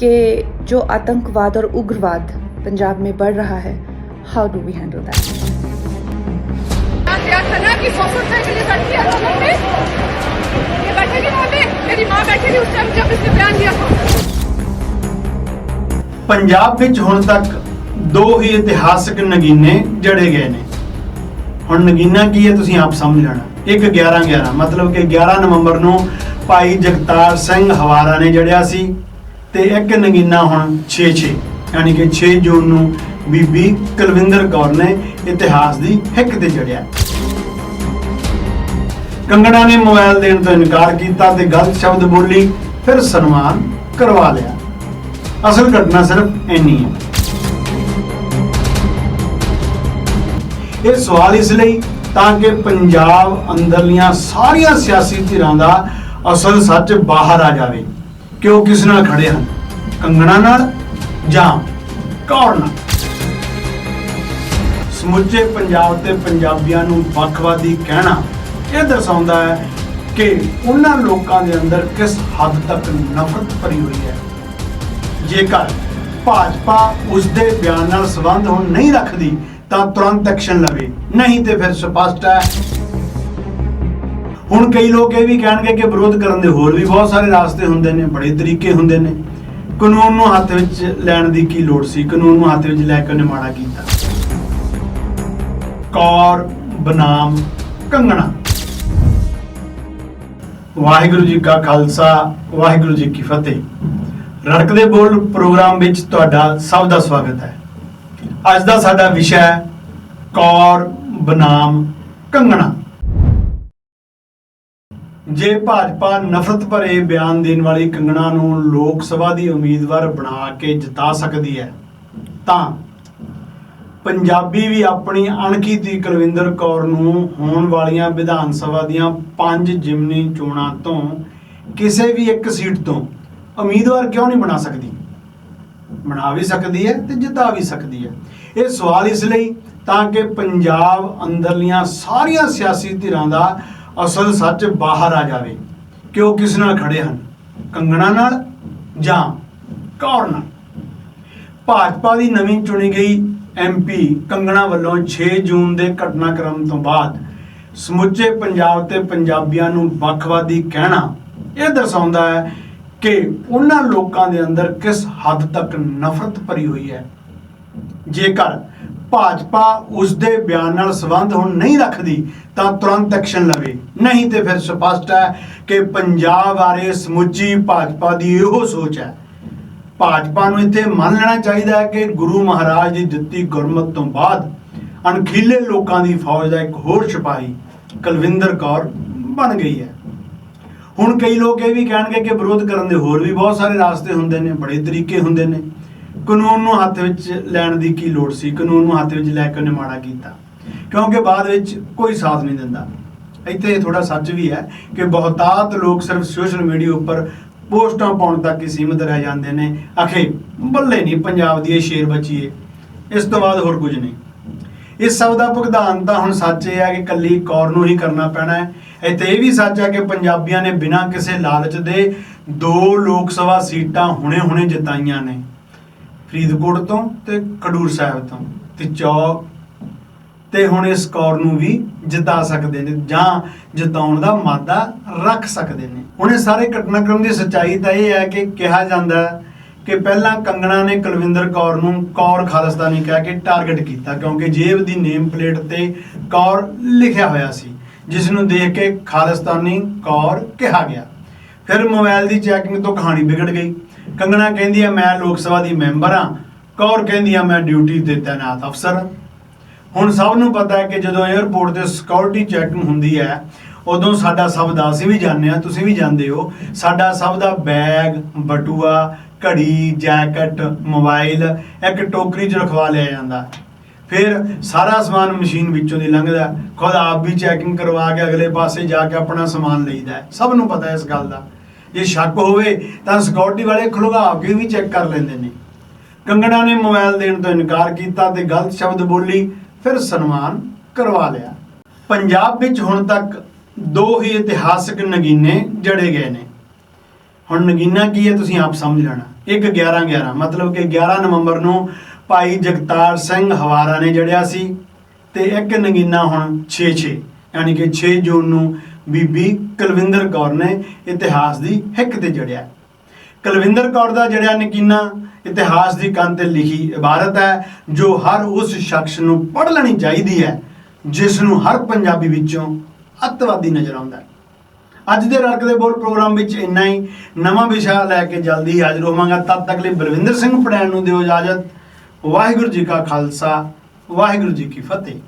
कि जो आतंकवाद और उग्रवाद पंजाब में बढ़ रहा है how do we handle that क्या खाना की सौ सौ रुपए के लिए बैठी है रोड पे ये बैठेगी वहाँ पे मेरी माँ बैठी थी उस टाइम जब इसने बयान दिया था ਪੰਜਾਬ ਵਿੱਚ ਹੁਣ ਤੱਕ ਦੋ ਹੀ ਇਤਿਹਾਸਕ ਨਗੀਨੇ ਜੜੇ ਗਏ ਨੇ ਹੁਣ ਨਗੀਨਾ ਕੀ ਹੈ ਤੁਸੀਂ ਆਪ ਸਮਝ ਲੈਣਾ ਇੱਕ 11 11 ਮਤਲਬ ਕਿ 11 ਨਵੰਬਰ ਨੂੰ ਭਾਈ ਜਗਤਾਰ ਸਿੰਘ ਹਵਾਰਾ ਨੇ ਜੜਿਆ ਸੀ ਤੇ ਇੱਕ ਨਗੀਨਾ ਹੁਣ 6 6 ਯਾਨੀ ਕਿ 6 ਜੂਨ ਨੂੰ ਬੀਬੀ ਕੁਲਵਿੰਦਰ ਕੌਰ ਨੇ ਇਤਿਹਾਸ ਦੀ ਹਿੱਕ ਤੇ ਜੜਿਆ ਕੰਗਣਾ ਨੇ ਮੋਬਾਈਲ ਦੇਣ ਤੋਂ ਇਨਕਾਰ ਕੀਤਾ ਤੇ ਗਲਤ ਸ਼ਬਦ ਬੋਲੀ, ਫਿਰ ਸਨਮਾਨ ਕਰਵਾ ਲਿਆ। ਅਸਲ ਘਟਨਾ ਸਿਰਫ ਇੰਨੀ ਹੈ। ਇਹ ਸਵਾਲ ਇਸ ਲਈ ਤਾਂ ਕਿ ਪੰਜਾਬ ਅੰਦਰਲੀਆਂ ਸਾਰੀਆਂ ਸਿਆਸੀ ਧਿਰਾਂ ਦਾ ਅਸਲ ਸੱਚ ਬਾਹਰ ਆ ਜਾਵੇ। ਕਿ ਉਹ ਕਿਸ ਨਾਲ ਖੜੇ ਹਨ? ਕੰਗਣਾ ਨਾਲ ਜਾਂ ਕੌਰ ਨਾਲ? ਸਮੁੱਚੇ ਪੰਜਾਬ ਤੇ ਪੰਜਾਬੀਆਂ ਨੂੰ ਵੱਖਵਾਦੀ ਕਹਿਣਾ ਇਹ ਦਰਸਾਉਂਦਾ ਹੈ ਕਿ ਉਹਨਾਂ ਲੋਕਾਂ ਦੇ ਅੰਦਰ ਕਿਸ ਹੱਦ ਤੱਕ ਨਫ਼ਰਤ ਭਰੀ ਹੋਈ ਹੈ। ਜੇਕਰ ਭਾਜਪਾ ਉਸ ਦੇ ਬਿਆਨ ਨਾਲ ਸੰਬੰਧ ਹੁਣ ਨਹੀਂ ਰੱਖਦੀ, ਤਾਂ ਤੁਰੰਤ ਐਕਸ਼ਨ ਲਵੇ, ਨਹੀਂ ਤੇ ਫਿਰ ਸਪਸ਼ਟ ਹੈ ਹੁਣ ਕਈ ਲੋਕ ਇਹ ਵੀ ਕਹਿਣਗੇ ਕਿ ਵਿਰੋਧ ਕਰਨ ਦੇ ਹੋਰ ਵੀ ਬਹੁਤ ਸਾਰੇ ਰਾਸਤੇ ਹੁੰਦੇ ਨੇ, ਬੜੇ ਤਰੀਕੇ ਹੁੰਦੇ ਨੇ। ਕਾਨੂੰਨ ਨੂੰ ਹੱਥ ਵਿੱਚ ਲੈਣ ਦੀ ਕੀ ਲੋੜ ਸੀ? ਕਾਨੂੰਨ ਨੂੰ ਹੱਥ ਵਿੱਚ ਲੈ ਕੇ ਉਹਨੇ ਮਾੜਾ ਕੀਤਾ। ਕੌਰ ਬਨਾਮ ਕੰਗਣਾ। ਵਾਹਿਗੁਰੂ ਜੀ ਕਾ ਖਾਲਸਾ, ਵਾਹਿਗੁਰੂ ਜੀ ਕੀ ਫਤਿਹ। ਰੜਕਦੇ ਬੋਲ ਪ੍ਰੋਗਰਾਮ ਵਿੱਚ ਤੁਹਾਡਾ ਸਭ ਦਾ ਸਵਾਗਤ ਹੈ। ਅੱਜ ਦਾ ਸਾਡਾ ਵਿਸ਼ਾ ਹੈ ਕੌਰ ਬਨਾਮ ਕੰਗਣਾ। ਜੇ ਭਾਜਪਾ ਨਫ਼ਰਤ ਭਰੇ ਬਿਆਨ ਦੇਣ ਵਾਲੀ ਕੰਗਣਾ ਨੂੰ ਲੋਕ ਸਭਾ ਦੀ ਉਮੀਦਵਾਰ ਬਣਾ ਕੇ ਜਿਤਾ ਸਕਦੀ ਹੈ, ਤਾਂ ਪੰਜਾਬੀ ਵੀ ਆਪਣੀ ਅਣਖੀਤੀ ਕੁਲਵਿੰਦਰ ਕੌਰ ਨੂੰ ਹੋਣ ਵਾਲੀਆਂ ਵਿਧਾਨ ਸਭਾ ਦੀਆਂ ਪੰਜ ਜਿਮਨੀ ਚੋਣਾਂ ਤੋਂ ਕਿਸੇ ਵੀ ਇੱਕ ਸੀਟ ਤੋਂ ਉਮੀਦਵਾਰ ਕਿਉਂ ਨਹੀਂ ਬਣਾ ਸਕਦੀ? ਬਣਾ ਵੀ ਸਕਦੀ ਹੈ ਤੇ ਜਿਤਾ ਵੀ ਸਕਦੀ ਹੈ। ਇਹ ਸਵਾਲ ਇਸ ਲਈ ਤਾਂ ਕਿ ਪੰਜਾਬ ਅੰਦਰਲੀਆਂ ਸਾਰੀਆਂ ਸਿਆਸੀ ਧਿਰਾਂ ਦਾ ਅਸਲ ਸੱਚ ਬਾਹਰ ਆ ਜਾਵੇ। ਕਿ ਉਹ ਕਿਸ ਨਾਲ ਖੜੇ ਹਨ? ਕੰਗਣਾ ਨਾਲ ਜਾਂ ਕੌਰ ਨਾਲ? ਭਾਜਪਾ ਦੀ ਨਵੀਂ ਚੁਣੀ ਗਈ ਐਮਪੀ ਕੰਗਣਾ ਵੱਲੋਂ 6 ਜੂਨ ਦੇ ਘਟਨਾਕ੍ਰਮ ਤੋਂ ਬਾਅਦ ਸਮੁੱਚੇ ਪੰਜਾਬ ਤੇ ਪੰਜਾਬੀਆਂ ਨੂੰ ਵੱਖਵਾਦੀ ਕਹਿਣਾ ਇਹ ਦਰਸਾਉਂਦਾ ਹੈ ਕਿ ਉਹਨਾਂ ਲੋਕਾਂ ਦੇ ਅੰਦਰ ਕਿਸ ਹੱਦ ਤੱਕ ਨਫ਼ਰਤ ਭਰੀ ਹੋਈ ਹੈ। ਜੇਕਰ ਭਾਜਪਾ ਉਸ ਦੇ ਬਿਆਨ ਨਾਲ ਸੰਬੰਧ ਹੁਣ ਨਹੀਂ ਰੱਖਦੀ, ਤਾਂ ਤੁਰੰਤ ਐਕਸ਼ਨ ਲਵੇ। ਨਹੀਂ ਤੇ ਫਿਰ ਸਪਸ਼ਟ ਹੈ ਕਿ ਪੰਜਾਬ ਬਾਰੇ ਸਮੁੱਚੀ ਭਾਜਪਾ ਦੀ ਇਹੋ ਸੋਚ ਹੈ। ਭਾਜਪਾ ਨੂੰ ਇੱਥੇ ਮੰਨ ਲੈਣਾ ਚਾਹੀਦਾ ਹੈ ਕਿ ਗੁਰੂ ਮਹਾਰਾਜ ਦੀ ਦਿੱਤੀ ਗੁਰਮਤ ਤੋਂ ਬਾਅਦ ਅਣਖੀਲੇ ਲੋਕਾਂ ਦੀ ਫੌਜ ਦਾ ਇੱਕ ਹੋਰ ਸਿਪਾਹੀ ਕੁਲਵਿੰਦਰ ਕੌਰ ਬਣ ਗਈ ਹੈ। ਹੁਣ ਕਈ ਲੋਕ ਇਹ ਵੀ ਕਹਿਣਗੇ ਕਿ ਵਿਰੋਧ ਕਰਨ ਦੇ ਹੋਰ ਵੀ ਬਹੁਤ ਸਾਰੇ ਰਾਸਤੇ ਹੁੰਦੇ ਨੇ, ਬੜੇ ਤਰੀਕੇ ਹੁੰਦੇ ਨੇ। ਕਾਨੂੰਨ ਨੂੰ ਹੱਥ ਵਿੱਚ ਲੈਣ ਦੀ ਕੀ ਲੋੜ ਸੀ? ਕਾਨੂੰਨ ਨੂੰ ਹੱਥ ਵਿੱਚ ਲੈ ਕੇ ਉਹਨੇ ਮਾੜਾ ਕੀਤਾ। ਕਿਉਂਕਿ ਬਾਅਦ ਵਿੱਚ ਕੋਈ ਸਾਥ ਨਹੀਂ ਦਿੰਦਾ। ਇੱਥੇ ਥੋੜਾ ਸੱਚ ਵੀ ਹੈ ਕਿ ਬਹੁਤਾਤ ਲੋਕ ਸਿਰਫ ਸੋਸ਼ਲ ਮੀਡੀਆ ਉੱਪਰ ਪੋਸਟਾਂ ਪਾਉਣ ਤੱਕ ਹੀ ਸੀਮਿਤ ਰਹਿ ਜਾਂਦੇ ਨੇ। ਆਖੇ ਬੱਲੇ ਨਹੀਂ, ਪੰਜਾਬ ਦੀ ਇਹ ਸ਼ੇਰ ਬੱਚੀ ਇਸ ਤੋਂ ਬਾਅਦ ਹੋਰ ਕੁਝ ਨਹੀਂ। ਇਸ ਸਭ ਦਾ ਭੁਗਤਾਨ ਤਾਂ ਹੁਣ ਸੱਚ ਇਹ ਹੈ ਕਿ ਕੱਲੀ ਕੌਰ ਨੂੰ ਹੀ ਕਰਨਾ ਪੈਣਾ ਹੈ। ਇੱਥੇ ਇਹ ਵੀ ਸੱਚ ਹੈ ਕਿ ਪੰਜਾਬੀਆਂ ਨੇ ਬਿਨਾਂ ਕਿਸੇ ਲਾਲਚ ਦੇ ਦੋ ਲੋਕ ਸਭਾ ਸੀਟਾਂ ਹੁਣੇ-ਹੁਣੇ ਜਿਤਾਈਆਂ ਨੇ। ਫਰੀਦਕੋਟ ਤੋਂ ਤੇ ਖਡੂਰ ਸਾਹਿਬ ਤੋਂ। ਤੇ ਚੌਕ ਤੇ ਹੁਣ ਇਸ ਕੌਰ ਨੂੰ ਵੀ ਜਿਤਾ ਸਕਦੇ ਨੇ ਜਾਂ ਜਿਤਾਉਣ ਦਾ ਮਾਦਾ ਰੱਖ ਸਕਦੇ ਨੇ। ਹੁਣ ਇਹ ਸਾਰੇ ਘਟਨਾਕ੍ਰਮ ਦੀ ਸੱਚਾਈ ਤਾਂ ਇਹ ਹੈ ਕਿ ਕਿਹਾ ਜਾਂਦਾ ਕਿ ਪਹਿਲਾਂ ਕੰਗਣਾ ਨੇ ਕੁਲਵਿੰਦਰ ਕੌਰ ਨੂੰ ਕੌਰ ਖਾਲਸਤਾਨੀ ਕਹਿ ਕੇ ਟਾਰਗੇਟ ਕੀਤਾ ਕਿਉਂਕਿ ਜੇਬ ਦੀ ਨੇਮ ਪਲੇਟ ਤੇ ਕੌਰ ਲਿਖਿਆ ਹੋਇਆ ਸੀ, ਜਿਸ ਨੂੰ ਦੇਖ ਕੇ ਖਾਲਸਤਾਨੀ ਕੌਰ ਕਿਹਾ ਗਿਆ। ਫਿਰ ਮੋਬਾਈਲ ਦੀ ਚੈਕਿੰਗ ਤੋਂ ਕਹਾਣੀ ਵਿਗੜ ਗਈ। ਕੰਗਣਾ ਕਹਿੰਦੀ ਆ, ਮੈਂ ਲੋਕ ਸਭਾ ਦੀ ਮੈਂਬਰ ਆ। ਕੌਰ ਕਹਿੰਦੀ ਆ, ਮੈਂ ਡਿਊਟੀ ਤੇ ਤੈਨਾਤ ਅਫਸਰ ਹਾਂ ਹੁਣ ਸਭ ਨੂੰ ਪਤਾ ਹੈ ਕਿ ਜਦੋਂ 에ਅਰਪੋਰਟ ਤੇ ਸਿਕਿਉਰਿਟੀ ਚੈਕਿੰਗ ਹੁੰਦੀ ਹੈ, ਉਦੋਂ ਸਾਡਾ ਸਭ ਦਾ, ਅਸੀਂ ਵੀ ਜਾਣਦੇ ਆ ਤੁਸੀਂ ਵੀ ਜਾਣਦੇ ਹੋ, ਸਾਡਾ ਸਭ ਦਾ ਬੈਗ, ਬਟੂਆ, ਘੜੀ, ਜੈਕਟ, ਮੋਬਾਈਲ ਇੱਕ ਟੋਕਰੀ 'ਚ ਰਖਵਾ ਲਿਆ ਜਾਂਦਾ। ਫਿਰ ਸਾਰਾ ਸਮਾਨ ਮਸ਼ੀਨ ਵਿੱਚੋਂ ਦੀ ਲੰਘਦਾ ਖੁਦ ਆਪ ਵੀ ਚੈਕਿੰਗ ਕਰਵਾ ਕੇ ਅਗਲੇ ਪਾਸੇ ਜਾ ਕੇ ਆਪਣਾ ਸਮਾਨ ਲਈਦਾ ਸਭ ਨੂੰ ਪਤਾ ਇਸ ਗੱਲ ਦਾ। ਜੇ ਸ਼ੱਕ ਹੋਵੇ ਤਾਂ ਸਿਕਿਉਰਿਟੀ ਵਾਲੇ ਖੁਲਵਾ ਕੇ ਵੀ ਚੈੱਕ ਕਰ ਲੈਂਦੇ ਨੇ। ਕੰਗਣਾ ਨੇ ਮੋਬਾਈਲ ਦੇਣ ਤੋਂ ਇਨਕਾਰ ਕੀਤਾ ਤੇ ਗਲਤ ਸ਼ਬਦ ਬੋਲੀ, ਫਿਰ ਸਨਮਾਨ ਕਰਵਾ ਲਿਆ। ਪੰਜਾਬ ਵਿੱਚ ਹੁਣ ਤੱਕ ਦੋ ਹੀ ਇਤਿਹਾਸਕ ਨਗੀਨੇ ਜੜੇ ਗਏ ਨੇ। ਹੁਣ ਨਗੀਨਾ ਕੀ ਹੈ ਤੁਸੀਂ ਆਪ ਸਮਝ ਲੈਣਾ। ਇੱਕ 11 11 ਮਤਲਬ ਕਿ 11 ਨਵੰਬਰ ਨੂੰ ਭਾਈ ਜਗਤਾਰ ਸਿੰਘ ਹਵਾਰਾ ਨੇ ਜੜਿਆ ਸੀ ਤੇ ਇੱਕ ਨਗੀਨਾ ਹੁਣ 6 6 ਯਾਨੀ ਕਿ 6 ਜੂਨ ਨੂੰ ਬੀਬੀ ਕੁਲਵਿੰਦਰ ਕੌਰ ਨੇ ਇਤਿਹਾਸ ਦੀ ਹਿੱਕ ਤੇ ਜੜਿਆ। ਕੁਲਵਿੰਦਰ ਕੌਰ ਦਾ ਜੜਿਆ ਨਕੀਨਾ ਇਤਿਹਾਸ ਦੀ ਕੰਧ ਤੇ ਲਿਖੀ ਇਬਾਰਤ ਹੈ, ਜੋ ਹਰ ਉਸ ਸ਼ਖਸ ਨੂੰ ਪੜ੍ਹ ਲੈਣੀ ਚਾਹੀਦੀ ਹੈ ਜਿਸ ਨੂੰ ਹਰ ਪੰਜਾਬੀ ਵਿੱਚੋਂ ਅੱਤਵਾਦੀ ਨਜ਼ਰ ਆਉਂਦਾ ਹੈ। ਅੱਜ ਦੇ ਰੜਕ ਦੇ ਬੋਲ ਪ੍ਰੋਗਰਾਮ ਵਿੱਚ ਇੰਨਾ ਹੀ। ਨਵਾਂ ਵਿਸ਼ਾ ਲੈ ਕੇ ਜਲਦੀ ਹਾਜ਼ਰ ਹੋਵਾਂਗਾ। ਤਦ ਤੱਕ ਲਈ ਬਲਵਿੰਦਰ ਸਿੰਘ ਪੜੈਣ ਨੂੰ ਦਿਓ ਇਜਾਜ਼ਤ। ਵਾਹਿਗੁਰੂ ਜੀ ਕਾ ਖਾਲਸਾ, ਵਾਹਿਗੁਰੂ ਜੀ ਕੀ ਫਤਿਹ।